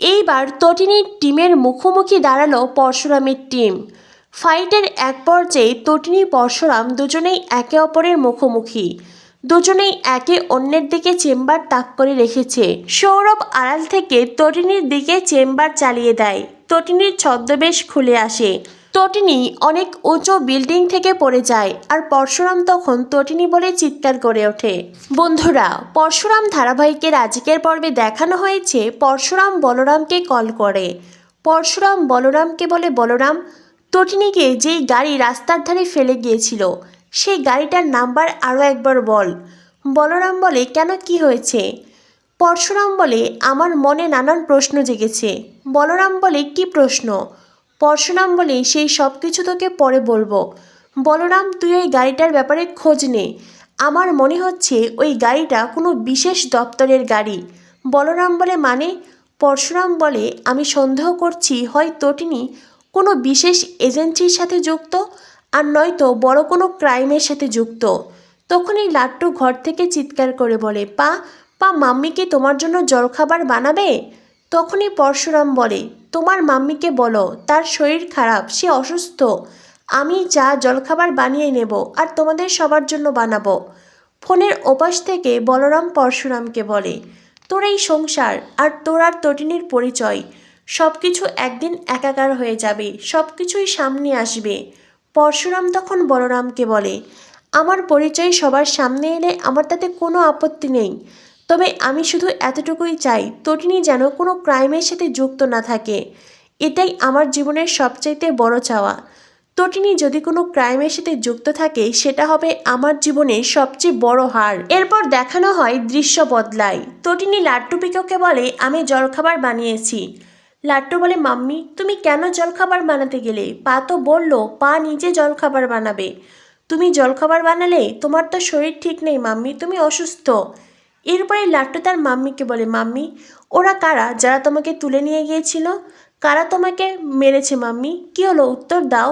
এইবার তটিনীর টিমের মুখোমুখি দাঁড়াল পরশুরামের টিম। ফাইটের এক পর্যায়ে তটিনী পরশুরাম দুজনেই একে অপরের মুখোমুখি। দুজনেই একে অন্যের দিকে চেম্বার তাক করে রেখেছে। সৌরভ আড়াল থেকে তটিনীর দিকে চেম্বার চালিয়ে দেয়। তটিনীর ছদ্মবেশ খুলে আসে। তটিনী অনেক উঁচু বিল্ডিং থেকে পড়ে যায় আর পরশুরাম তখন তটিনী বলে চিৎকার করে ওঠে। বন্ধুরা, পরশুরাম ধারাবাহিকের আজকের পর্বে দেখানো হয়েছে পরশুরাম বলরামকে কল করে। পরশুরাম বলরামকে বলে, বলরাম, তটিনীকে যেই গাড়ি রাস্তার ধারে ফেলে গিয়েছিল, সেই গাড়িটার নাম্বার আরও একবার বল। বলরাম বলে, কেন? কি হয়েছে? পরশুরাম বলে, আমার মনে নানান প্রশ্ন জেগেছে। বলরাম বলে, কি প্রশ্ন? পরশুরাম বলে, সেই সব কিছু তোকে পরে বলব। বলরাম, তুই ওই গাড়িটার ব্যাপারে খোঁজ নে। আমার মনে হচ্ছে ওই গাড়িটা কোনো বিশেষ দপ্তরের গাড়ি। বলরাম বলে মানে? পরশুরাম বলে, আমি সন্দেহ করছি হয় তটিনী কোনো বিশেষ এজেন্সির সাথে যুক্ত, আর নয়তো বড় কোনো ক্রাইমের সাথে যুক্ত। তখনই লাট্টু ঘর থেকে চিৎকার করে বলে, পা পা মাম্মি কি তোমার জন্য জলখাবার বানাবে? তখনই পরশুরাম বলে, তোমার মাম্মিকে বলো, তার শরীর খারাপ, সে অসুস্থ। আমি যা জলখাবার বানিয়ে নেব আর তোমাদের সবার জন্য বানাবো। ফোনের ওপাশ থেকে বলরাম পরশুরামকে বলে, তোর এই সংসার আর তোর আর তটিনীর পরিচয় সব কিছু একদিন একাকার হয়ে যাবে সব কিছুই সামনে আসবে। পরশুরাম তখন বলরামকে বলে, আমার পরিচয় সবার সামনে এলে আমার তাতে কোনো আপত্তি নেই। তবে আমি শুধু এতটুকুই চাই তটিনী যেন কোনো ক্রাইমের সাথে যুক্ত না থাকে। এটাই আমার জীবনের সবচাইতে বড় চাওয়া। তটিনী যদি কোনো ক্রাইমের সাথে যুক্ত থাকে, সেটা হবে আমার জীবনের সবচেয়ে বড় হার। এরপর দেখানো হয় দৃশ্য বদলায়। তটিনী লাট্টু পিকোকে বলে, আমি জলখাবার বানিয়েছি। লাট্টু বলে, মাম্মি, তুমি কেন জলখাবার বানাতে গেলে? পা তো বলল, পা নিজে জলখাবার বানাবে। তুমি জলখাবার বানালে তোমার তো শরীর ঠিক নেই, মাম্মি, তুমি অসুস্থ। এরপরে লাট্টু তার মাম্মিকে বলে, মাম্মি, ওরা কারা? যারা তোমাকে তুলে নিয়ে গিয়েছিল? কারা তোমাকে মেরেছে, মাম্মি? কি হলো? উত্তর দাও।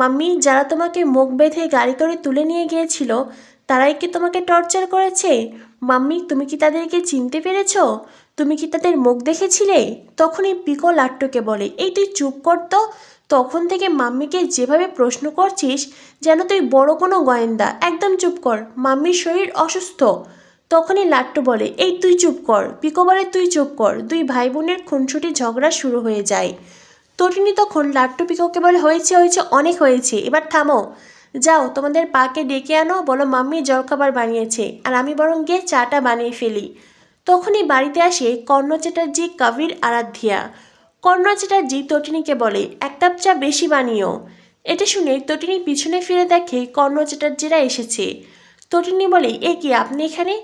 মাম্মি, যারা তোমাকে মুখ বেঁধে গাড়ি করে তুলে নিয়ে গিয়েছিল, তারাই কি তোমাকে টর্চার করেছে? মাম্মি, তুমি কি তাদেরকে চিনতে পেরেছ? তুমি কি তাদের মুখ দেখেছিলে? তখনই পিকো লাট্টুকে বলে, এই তুই চুপ করতো তখন থেকে মাম্মিকে যেভাবে প্রশ্ন করছিস, যেন তুই বড় কোনো গোয়েন্দা, একদম চুপ কর। মাম্মির শরীর অসুস্থ। তখনই লাট্টু বলে, এই তুই চুপ কর পিকো বলে তুই চুপ কর, দুই ভাই বোনের খুনসুটি ঝগড়া শুরু হয়ে যায়। তটিনী তখন লাট্টু পিকোকে বলে, হয়েছে হয়েছে, অনেক হয়েছে, এবার থামো। যাও, তোমাদের পাকে ডেকে আনো, বলো মাম্মি জলখাবার বানিয়েছে, আর আমি বরং গিয়ে চাটা বানিয়ে ফেলি। তখনই বাড়িতে আসে কর্ণ চ্যাটার্জি, কবির, আরাধ্যা। কর্ণ চ্যাটার্জি তটিনীকে বলে, এক কাপ চা বেশি বানিও। এটা শুনে তটিনী পিছনে ফিরে দেখে কর্ণ চ্যাটার্জিরা এসেছে। তটিনী বলে, এ কি, আপনি এখানে?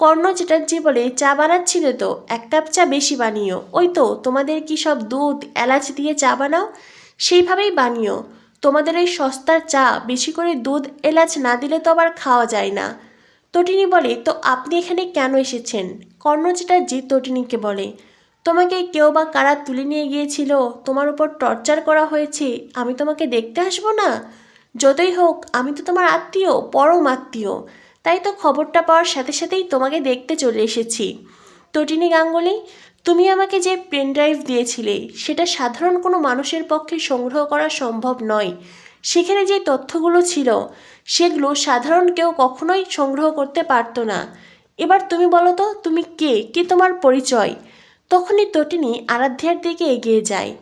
কর্ণ চ্যাটার্জি বলে, চা বানাচ্ছিল তো? এক কাপ চা বেশি বানিও। ওই তো, তোমাদের কি সব দুধ, এলাচ দিয়ে চা বানাও? সেইভাবেই বানিও। তোমাদের এই সস্তার চা, বেশি করে দুধ, এলাচ না দিলে তো আবার খাওয়া যায় না। তটিনী বলে, তো আপনি এখানে কেন এসেছেন? কর্ণ চ্যাটার্জি তটিনীকে বলে, তোমাকে কেউ বা কারা তুলে নিয়ে গিয়েছিল? তোমার উপর টর্চার করা হয়েছে? আমি তোমাকে দেখতে আসব না? যতই হোক, আমি তো তোমার আত্মীয়, পরম আত্মীয়। তাই তো খবরটা পাওয়ার সাথে সাথেই তোমাকে দেখতে চলে এসেছি। তটিনী গাঙ্গুলি, তুমি আমাকে যে পেন ড্রাইভ দিয়েছিলে, সেটা সাধারণ কোনো মানুষের পক্ষে সংগ্রহ করা সম্ভব নয়। সেখানে যে তথ্যগুলো ছিল, সেগুলো সাধারণ কেউ কখনোই সংগ্রহ করতে পারতো না। এবার তুমি বলো তো, তুমি কে? কি তোমার পরিচয়? তখনই তটিনী আরাধ্যার দিকে এগিয়ে যায়।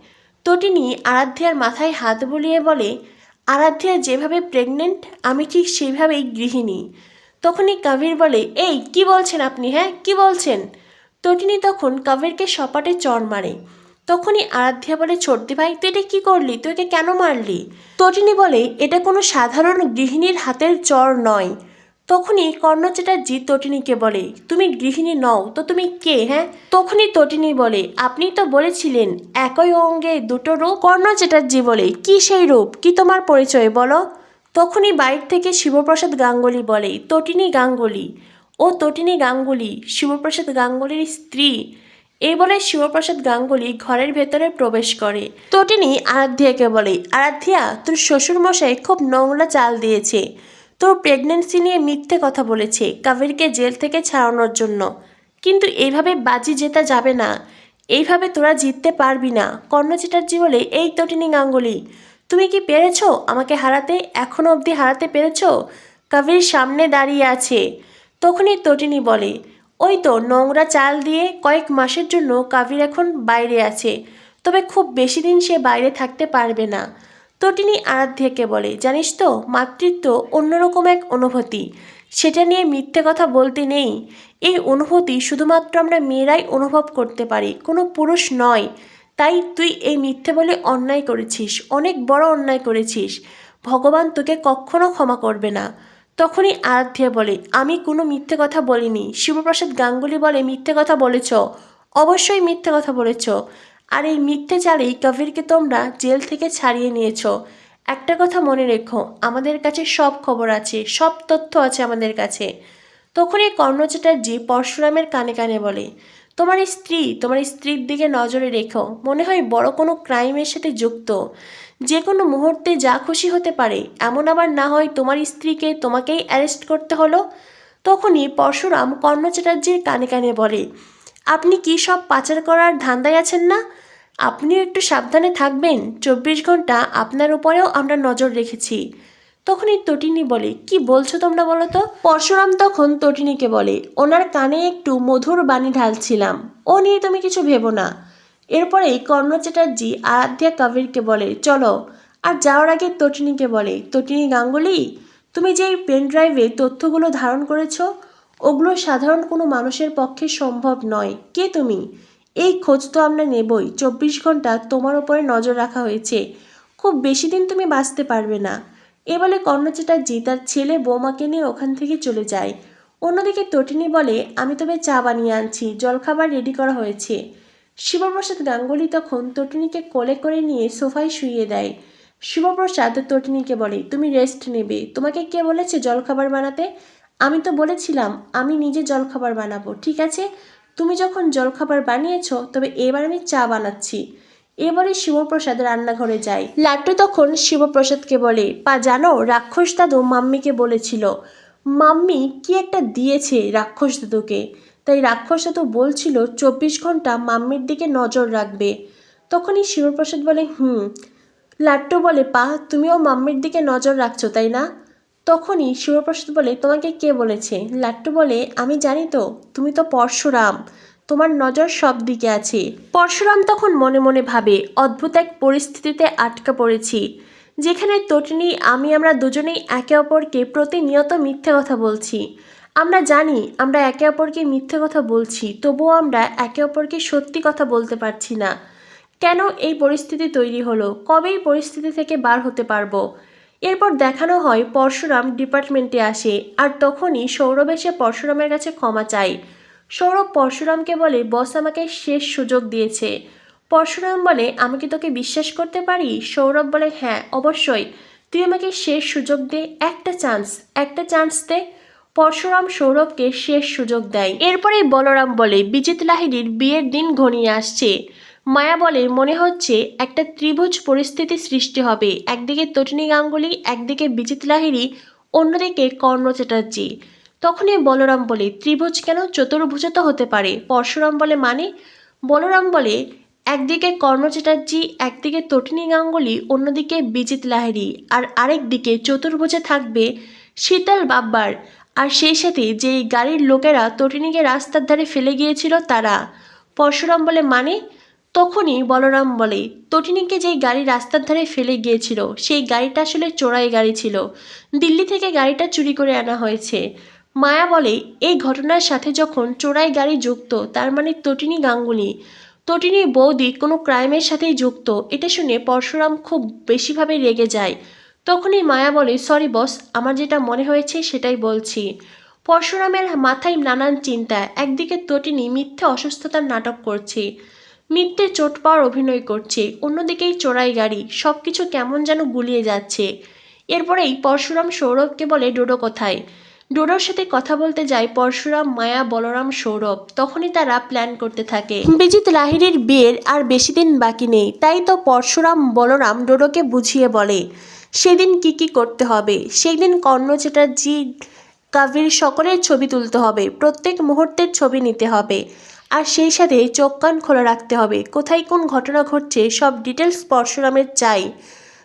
তটিনী আরাধ্যার মাথায় হাত বুলিয়ে বলে, আরাধ্যা যেভাবে প্রেগনেন্ট আমি ঠিক সেইভাবেই গৃহিণী। তখনই কাবির বলে, এই, কি বলছেন আপনি হ্যাঁ? কি বলছেন? তটিনী তখন কাবিরকে সপাটে চড় মারে। তখনই আরাধ্যা বলে ছোটদি ভাই, তুই এটা কী করলি? তুই একে কেন মারলি? তটিনী বলে, এটা কোনো সাধারণ গৃহিণীর হাতের চর নয়। তখনই কর্ণ চ্যাটার্জি তটিনীকে বলে, তুমি গৃহিণী নও, তো তুমি কে হ্যাঁ? তখনই তটিনী বলে, আপনি তো বলেছিলেন একই অঙ্গে দুটো রূপ। কর্ণ চ্যাটার্জি বলে, কি সেই রূপ? কি তোমার পরিচয় বলো? তখনই বাইর থেকে শিবপ্রসাদ গাঙ্গুলি বলে, তটিনী গাঙ্গুলি। ও তটিনী গাঙ্গুলি, শিবপ্রসাদ গাঙ্গুলির স্ত্রী। এই বলে শিবপ্রসাদ গাঙ্গুলি ঘরের ভেতরে প্রবেশ করে। তটিনী আরাধ্যাকে বলে আরাধ্যা তোর শ্বশুরমশাই খুব নোংরা চাল দিয়েছে। তোর প্রেগনেন্সি নিয়ে মিথ্যে কথা বলেছে কাবেরকে জেল থেকে ছাড়ানোর জন্য। কিন্তু এইভাবে বাজি জেতা যাবে না। এইভাবে তোরা জিততে পারবি না। কর্ণ চ্যাটার্জি বলে, এই তটিনী গাঙ্গুলি তুমি কি পেরেছ? আমাকে হারাতে এখনও অবধি হারাতে পেরেছ? কাবির সামনে দাঁড়িয়ে আছে। তখনই তটিনী বলে, ওই তো নোংরা চাল দিয়ে কয়েক মাসের জন্য কাবির এখন বাইরে আছে। তবে খুব বেশি দিন সে বাইরে থাকতে পারবে না। তটিনী আরাধ্যাকে বলে, জানিস তো, মাতৃত্ব অন্যরকম এক অনুভূতি। সেটা নিয়ে মিথ্যে কথা বলতে নেই। এই অনুভূতি শুধুমাত্র আমরা মেয়েরাই অনুভব করতে পারি, কোনো পুরুষ নয়। তাই তুই এই মিথ্যে বলে অন্যায় করেছিস, অনেক বড় অন্যায় করেছিস। ভগবান তোকে কখনো ক্ষমা করবে না। তখনই আরাধ্যা বলে, আমি কোনো মিথ্যে কথা বলিনি। শিবপ্রসাদ গাঙ্গুলি বলে, মিথ্যে কথা বলেছ। অবশ্যই মিথ্যে কথা বলেছ। আর এই মিথ্যে চালেই কবিরকে তোমরা জেল থেকে ছাড়িয়ে নিয়েছো। একটা কথা মনে রেখো, আমাদের কাছে সব খবর আছে, সব তথ্য আছে আমাদের কাছে। তখনই কর্ণ চ্যাটার্জি পরশুরামের কানে কানে বলে, তোমার স্ত্রী, তোমার স্ত্রীর দিকে নজরে রেখো। মনে হয় বড় কোনো ক্রাইমের সাথে যুক্ত। যে কোনো মুহূর্তে যা খুশি হতে পারে, এমন আবার না হয় তোমার স্ত্রীকে তোমাকেই অ্যারেস্ট করতে হলো? তখনই পরশুরাম কর্ণ চ্যাটার্জির কানে কানে বলে, আপনি কি সব পাচার করার ধান্দায় আছেন না? আপনিও একটু সাবধানে থাকবেন। চব্বিশ ঘণ্টা আপনার উপরেও আমরা নজর রেখেছি। তখনই তটিনী বলে, কি বলছো তোমরা বলো তো? পরশুরাম তখন তটিনীকে বলে, ওনার কানে একটু মধুর বাণী ঢালছিলাম। ও নিয়ে তুমি কিছু ভেবো না। এরপরেই কর্ণ চ্যাটার্জি আরাধ্যা কবিরকে বলে, চলো। আর যাওয়ার আগে তটিনীকে বলে, তটিনী গাঙ্গুলি, তুমি যে পেন ড্রাইভে তথ্যগুলো ধারণ করেছ, ওগুলো সাধারণ কোনো মানুষের পক্ষে সম্ভব নয়। কে তুমি? এই খোঁজ তো আমরা নেবই। চব্বিশ ঘণ্টা তোমার ওপরে নজর রাখা হয়েছে। খুব বেশি দিন তুমি বাঁচতে পারবে না। এ বলে কর্ণ চ্যাটার্জি তার ছেলে বৌমাকে নিয়ে ওখান থেকে চলে যায়। অন্যদিকে তটিনী বলে, আমি তবে চা বানিয়ে আনছি, জলখাবার রেডি করা হয়েছে। শিবপ্রসাদ গাঙ্গুলি তখন তটিনীকে কোলে করে নিয়ে সোফায় শুইয়ে দেয়। শিবপ্রসাদ তটিনীকে বলে, তুমি রেস্ট নেবে। তোমাকে কে বলেছে জলখাবার বানাতে? আমি তো বলেছিলাম, আমি নিজে জলখাবার বানাবো, ঠিক আছে? তুমি যখন জলখাবার বানিয়েছো, তবে এবার আমি চা বানাচ্ছি। এবারে শিবপ্রসাদ রান্নাঘরে যায় লাট্টু তখন শিবপ্রসাদকে বলে, পা, জানো, রাক্ষস দাদু মাম্মিকে বলেছিল। মাম্মি, কি একটা দিয়েছে রাক্ষস দাদুকে? তাই রাক্ষস দাদু বলছিল, চব্বিশ ঘণ্টা মাম্মির দিকে নজর রাখবে। তখনই শিবপ্রসাদ বলে, হুম। লাট্টু বলে, পা, তুমিও মাম্মির দিকে নজর রাখছো, তাই না? তখনই শিবপ্রসাদ বলে, তোমাকে কে বলেছে? লাট্টু বলে, আমি জানি তো, তুমি তো পরশুরাম। তোমার নজর সব দিকে আছে। পরশুরাম তখন মনে মনে ভাবে, অদ্ভুত এক পরিস্থিতিতে আটকা পড়েছি, যেখানে তটিনী, আমি, আমরা দুজনেই একে অপরকে প্রতিনিয়ত মিথ্যে কথা বলছি। আমরা জানি, আমরা একে অপরকে মিথ্যে কথা বলছি, তবুও আমরা একে অপরকে সত্যি কথা বলতে পারছি না। কেন এই পরিস্থিতি তৈরি হলো? কবে এই পরিস্থিতি থেকে বার হতে পারব? এরপর দেখানো হয় পরশুরাম ডিপার্টমেন্টে আসে, আর তখনই সৌরভ এসে পরশুরামের কাছে ক্ষমা চায়। সৌরভ পরশুরামকে বলে, বস আমাকে শেষ সুযোগ দিয়েছে। পরশুরাম বলে, আমি কি তোকে বিশ্বাস করতে পারি? সৌরভ বলে হ্যাঁ অবশ্যই। তুই আমাকে শেষ সুযোগ দে, একটা চান্স একটা চান্স দে। পরশুরাম সৌরভকে শেষ সুযোগ দেয়। এরপরেই বলরাম বলে, বিজিত লাহিড়ির বিয়ের দিন ঘনিয়ে আসছে। মায়া বলে, মনে হচ্ছে একটা ত্রিভুজ পরিস্থিতি সৃষ্টি হবে। একদিকে তটিনী গাঙ্গুলি, একদিকে বিজিত লাহিড়ি, অন্যদিকে কর্ণ চ্যাটার্জি। তখনই বলরাম বলে, ত্রিভুজ কেন চতুর্ভুজ তো হতে পারে? পরশুরাম বলে মানে? বলরাম বলে, একদিকে কর্ণ চ্যাটার্জি একদিকে তটিনী গাঙ্গুলি, অন্যদিকে বিজিত লাহেরি আর আরেক দিকে চতুর্ভুজে থাকবে শীতল বাব্বার। আর সেই সাথে যে গাড়ির লোকেরা তটিনীকে রাস্তার ধারে ফেলে গিয়েছিল তারা। পরশুরাম বলে মানে? তখনই বলরাম বলে, তটিনীকে যেই গাড়ি রাস্তার ধারে ফেলে গিয়েছিল, সেই গাড়িটা আসলে চোরাই গাড়ি ছিল। দিল্লি থেকে গাড়িটা চুরি করে আনা হয়েছে। মায়া বলে, এই ঘটনার সাথে যখন চোরাই গাড়ি যুক্ত, তার মানে তটিনী গাঙ্গুলি। তটিনী বৌদি কোনো ক্রাইমের সাথেই যুক্ত, এটা শুনে পরশুরাম খুব বেশিভাবে রেগে যায়। তখনই মায়া বলে, সরি বস, আমার যেটা মনে হয়েছে সেটাই বলছি। পরশুরামের মাথায় নানান চিন্তা, একদিকে তটিনী মিথ্যে অসুস্থতার নাটক করছে, মিথ্যে চোট পাওয়ার অভিনয় করছে, অন্যদিকেই চোরাই গাড়ি সব কিছু কেমন যেন গুলিয়ে যাচ্ছে। এরপরেই পরশুরাম সৌরভকে বলে, ডোডো কোথায়? ডোডোর সাথে কথা বলতে যায় পরশুরাম, মায়া, বলরাম, সৌরভ। তখনই তারা প্ল্যান করতে থাকে। বিজিত লাহিড়ির বিয়ের আর বেশি দিন বাকি নেই। তাই তো পরশুরাম, বলরাম ডোডোকে বুঝিয়ে বলে, সেদিন কি কি করতে হবে? সেই দিন কর্ণ চ্যাটার্জি কাবির সকলের ছবি তুলতে হবে। প্রত্যেক মুহূর্তের ছবি নিতে হবে। আর সেই সাথে চোখ কান খোলা রাখতে হবে। কোথায় কোন ঘটনা ঘটছে, সব ডিটেলস পরশুরামের চাই।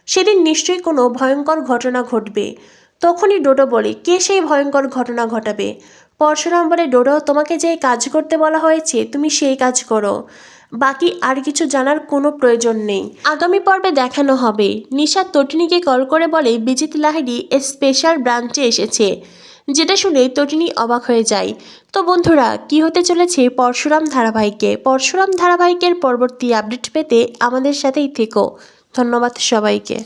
সেদিন নিশ্চয়ই কোনো ভয়ঙ্কর ঘটনা ঘটবে। তখনই ডোডো বলে, কে সেই ভয়ঙ্কর ঘটনা ঘটাবে? পরশুরাম বলে, ডোডো, তোমাকে যে কাজ করতে বলা হয়েছে, তুমি সেই কাজ করো। বাকি আর কিছু জানার কোনো প্রয়োজন নেই। আগামী পর্বে দেখানো হবে। নিশা তটিনীকে কল করে বলে, বিজিত লাহিড়ি স্পেশাল ব্রাঞ্চে এসেছে। যেটা শুনে তটিনী অবাক হয়ে যায়। তো বন্ধুরা, কি হতে চলেছে পরশুরাম ধারাবাহিকে? পরশুরাম ধারাবাহিকের পরবর্তী আপডেট পেতে আমাদের সাথেই থেকো। ধন্যবাদ সবাইকে।